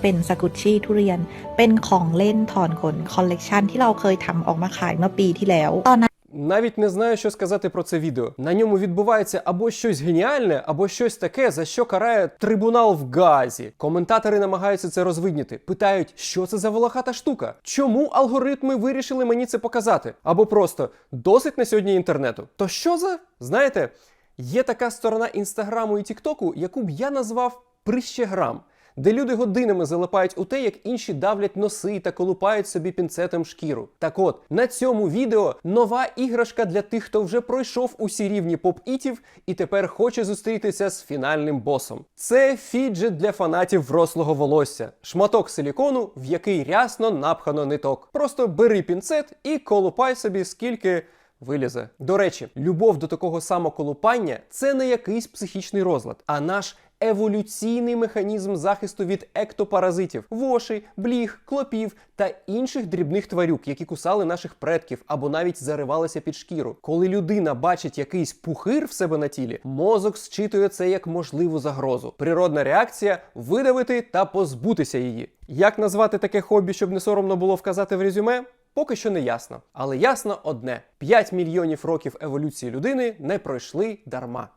เป็นสกุชชี่ทุเรียน เป็นของเล่นถอนขนคอลเลกชันที่เราเคยทำออกมาขายเมื่อปีที่แล้ว ตอนนั้น Навіть не знаю, що сказати про це відео. На ньому відбувається або щось геніальне, або щось таке, за що карає трибунал в Газі. Коментатори намагаються це розвидніти. Питають, що це за волохата штука? Чому алгоритми вирішили мені це показати? Або просто досить на сьогодні інтернету. То що за? Знаєте, є така сторона інстаграму і тіктоку, яку б я назвав прищеграм де люди годинами залипають у те, як інші давлять носи та колупають собі пінцетом шкіру. Так от на цьому відео нова іграшка для тих, хто вже пройшов усі рівні поп-ітів і тепер хоче зустрітися з фінальним босом. Це фіджет для фанатів врослого волосся, шматок силікону, в який рясно напхано ниток. Просто бери пінцет і колупай собі скільки. Вилізе. До речі, любов до такого самоколупання це не якийсь психічний розлад, а наш еволюційний механізм захисту від ектопаразитів, вошей, бліг, клопів та інших дрібних тварюк, які кусали наших предків або навіть заривалися під шкіру. Коли людина бачить якийсь пухир в себе на тілі, мозок зчитує це як можливу загрозу. Природна реакція видавити та позбутися її. Як назвати таке хобі, щоб не соромно було вказати в резюме? Поки що не ясно. Але ясно одне: 5 мільйонів років еволюції людини не пройшли дарма.